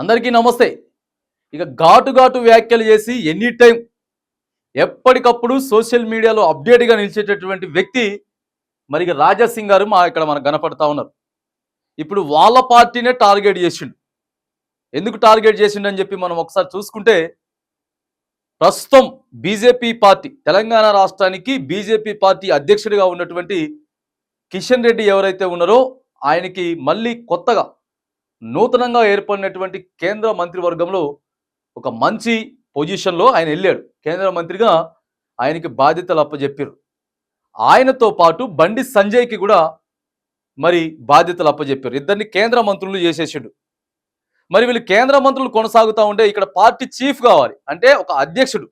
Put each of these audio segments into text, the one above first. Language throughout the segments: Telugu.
అందరికీ నమస్తే. ఇక ఘాటు ఘాటు వ్యాఖ్యలు చేసి ఎనీ టైం ఎప్పటికప్పుడు సోషల్ మీడియాలో అప్డేట్గా నిలిచేటటువంటి వ్యక్తి మరి ఇక రాజా సింగ్ గారు మా ఇక్కడ మనకు కనపడతా ఉన్నారు. ఇప్పుడు వాళ్ళ పార్టీనే టార్గెట్ చేసిండు. ఎందుకు టార్గెట్ చేసిండు అని చెప్పి మనం ఒకసారి చూసుకుంటే ప్రస్తుతం బీజేపీ పార్టీ తెలంగాణ రాష్ట్రానికి బీజేపీ పార్టీ అధ్యక్షుడిగా ఉన్నటువంటి కిషన్ రెడ్డి ఎవరైతే ఉన్నారో ఆయనకి మళ్ళీ కొత్తగా నూతనంగా ఏర్పడినటువంటి కేంద్ర మంత్రివర్గంలో ఒక మంచి పొజిషన్లో ఆయన వెళ్ళాడు. కేంద్ర మంత్రిగా ఆయనకి బాధ్యతలు అప్పజెప్పారు ఆయనతో పాటు బండి సంజయ్కి కూడా మరి బాధ్యతలు అప్పజెప్పారు ఇద్దరిని కేంద్ర మంత్రులు చేసేసాడు. మరి వీళ్ళు కేంద్ర మంత్రులు కొనసాగుతూ ఉంటే ఇక్కడ పార్టీ చీఫ్ కావాలి. అంటే ఒక అధ్యక్షుడు.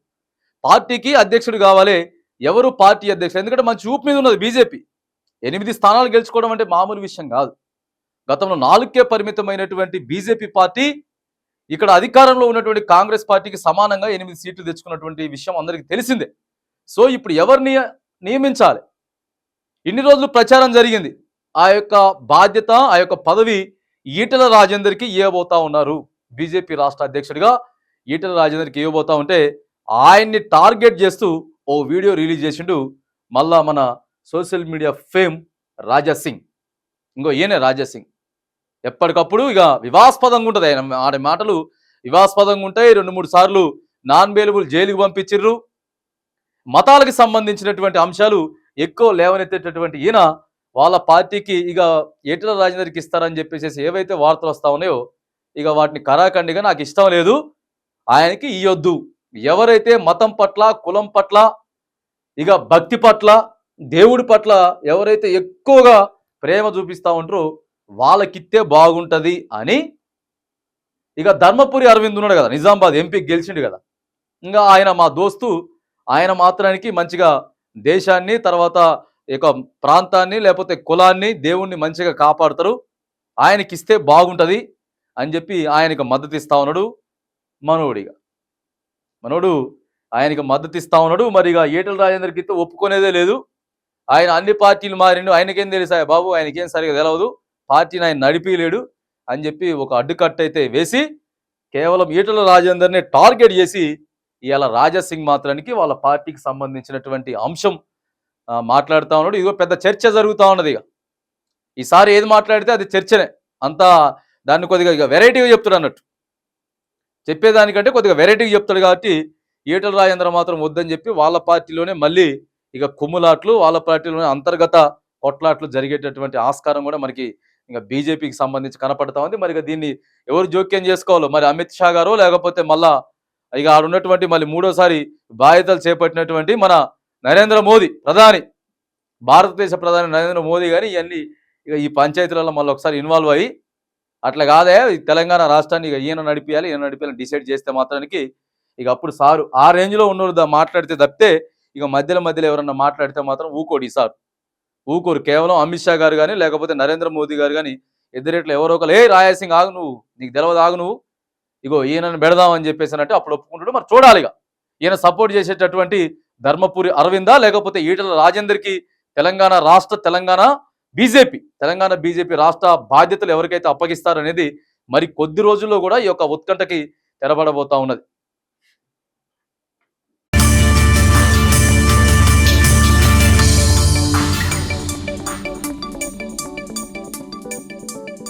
పార్టీకి అధ్యక్షుడు కావాలి. ఎవరు పార్టీ అధ్యక్షుడు? ఎందుకంటే మంచి ఊపు మీద ఉన్నది బీజేపీ. ఎనిమిది స్థానాలు గెలుచుకోవడం అంటే మామూలు విషయం కాదు. గతంలో నాలుగుకే పరిమితమైనటువంటి బీజేపీ పార్టీ ఇక్కడ అధికారంలో ఉన్నటువంటి కాంగ్రెస్ పార్టీకి సమానంగా ఎనిమిది సీట్లు తెచ్చుకున్నటువంటి విషయం అందరికీ తెలిసిందే. సో ఇప్పుడు ఎవరిని నియమించాలి? ఇన్ని రోజులు ప్రచారం జరిగింది. ఆ యొక్క బాధ్యత ఆ యొక్క పదవి ఈటల రాజేందర్కి ఇవ్వబోతా ఉన్నారు. బీజేపీ రాష్ట్ర అధ్యక్షుడిగా ఈటల రాజేందర్కి ఇవ్వబోతా ఉంటే ఆయన్ని టార్గెట్ చేస్తూ ఓ వీడియో రిలీజ్ చేసిండు మళ్ళా మన social media fame Raja Singh ఇంకో ఈయనే రాజా సింగ్ ఎప్పటికప్పుడు ఇక వివాస్పదంగా ఉంటుంది. ఆయన ఆడే మాటలు వివాస్పదంగా ఉంటాయి. రెండు మూడు సార్లు నాన్ బెయిలబుల్ జైలుకి పంపించిర్రు. మతాలకు సంబంధించినటువంటి అంశాలు ఎక్కువ లేవనెత్తేటటువంటి ఈయన వాళ్ళ పార్టీకి ఇక ఏటల రాజేందర్కి ఇస్తారని చెప్పేసి ఏవైతే వార్తలు వస్తా ఉన్నాయో ఇక వాటిని కరాఖండిగా నాకు ఇష్టం లేదు. ఆయనకి ఇయ్యొద్దు ఎవరైతే మతం పట్ల కులం పట్ల ఇక భక్తి పట్ల దేవుడి పట్ల ఎవరైతే ఎక్కువగా ప్రేమ చూపిస్తా ఉంటారో వాళ్ళకిత్తే బాగుంటుంది అని ఇక ధర్మపురి అరవింద్ ఉన్నాడు కదా నిజామాబాద్ ఎంపీ గెలిచిండు కదా. ఇంకా ఆయన మా దోస్తు ఆయన మాత్రానికి మంచిగా దేశాన్ని తర్వాత ఇక ప్రాంతాన్ని లేకపోతే కులాన్ని దేవుణ్ణి మంచిగా కాపాడుతారు. ఆయనకిస్తే బాగుంటుంది అని చెప్పి ఆయనకు మద్దతు ఇస్తా ఉన్నాడు మనోడిగా మనోడు ఆయనకి మద్దతు ఇస్తా ఉన్నాడు. మరి ఇక ఏటల రాజేందర్కి ఒప్పుకునేదే లేదు. ఆయన అన్ని పార్టీలు మారిండు. ఆయనకేం తెలుసా బాబు ఆయనకేం సరిగా తెలవదు. పార్టీని ఆయన నడిపిలేడు అని చెప్పి ఒక అడ్డుకట్ట అయితే వేసి కేవలం ఈటల రాజేందర్ని టార్గెట్ చేసి ఇవాళ రాజాసింగ్ మాత్రానికి వాళ్ళ పార్టీకి సంబంధించినటువంటి అంశం మాట్లాడుతూ ఉన్నాడు. ఇదిగో పెద్ద చర్చ జరుగుతూ ఉన్నది ఇక. ఈసారి ఏది మాట్లాడితే అది చర్చనే. అంతా దాన్ని కొద్దిగా ఇక వెరైటీగా చెప్తాడు అన్నట్టు. చెప్పేదానికంటే కొద్దిగా వెరైటీగా చెప్తాడు కాబట్టి ఈటల రాజేంద్ర మాత్రం వద్దని చెప్పి వాళ్ళ పార్టీలోనే మళ్ళీ ఇక కుమ్ములాట్లు వాళ్ళ పార్టీలోనే అంతర్గత కొట్లాట్లు జరిగేటటువంటి ఆస్కారం కూడా మనకి ఇంకా బీజేపీకి సంబంధించి కనపడతా ఉంది. మరి ఇక దీన్ని ఎవరు జోక్యం చేసుకోవాలో? మరి అమిత్ షా గారు లేకపోతే మళ్ళా ఇక ఆడ ఉన్నటువంటి మళ్ళీ మూడోసారి బాధ్యతలు చేపట్టినటువంటి మన నరేంద్ర మోదీ ప్రధాని భారతదేశ ప్రధాని నరేంద్ర మోదీ కానీ ఇవన్నీ ఇక ఈ పంచాయతీలలో మళ్ళీ ఒకసారి ఇన్వాల్వ్ అయ్యి అట్లా కాదే. తెలంగాణ రాష్ట్రాన్ని ఇక ఈయన నడిపియాలి ఈయన నడిపియాలని డిసైడ్ చేస్తే మాత్రానికి ఇక అప్పుడు సారు ఆ రేంజ్లో ఉన్నోడు మాట్లాడితే తప్పితే ఇక మధ్యలో మధ్యలో ఎవరన్నా మాట్లాడితే మాత్రం ఊకోడు సార్. ఊకోరు కేవలం అమిత్ షా గారు కానీ లేకపోతే నరేంద్ర మోదీ గారు కానీ ఎదురేట్లు ఎవరో ఒకరు ఏ రాయసింగ్ ఆగు నువ్వు నీకు తెలియదు ఆగు నువ్వు ఇగో ఈయనను పెడదామని చెప్పేసి అంటే అప్పుడు ఒప్పుకుంటాడు. మరి చూడాలి ఇక ఈయన సపోర్ట్ చేసేటటువంటి ధర్మపురి అరవిందా లేకపోతే ఈటల రాజేందర్కి తెలంగాణ రాష్ట్ర తెలంగాణ బీజేపీ తెలంగాణ బీజేపీ రాష్ట్ర బాధ్యతలు ఎవరికైతే అప్పగిస్తారనేది మరి కొద్ది రోజుల్లో కూడా ఈ యొక్క ఉత్కంఠకి తెరబడబోతా ఉన్నది.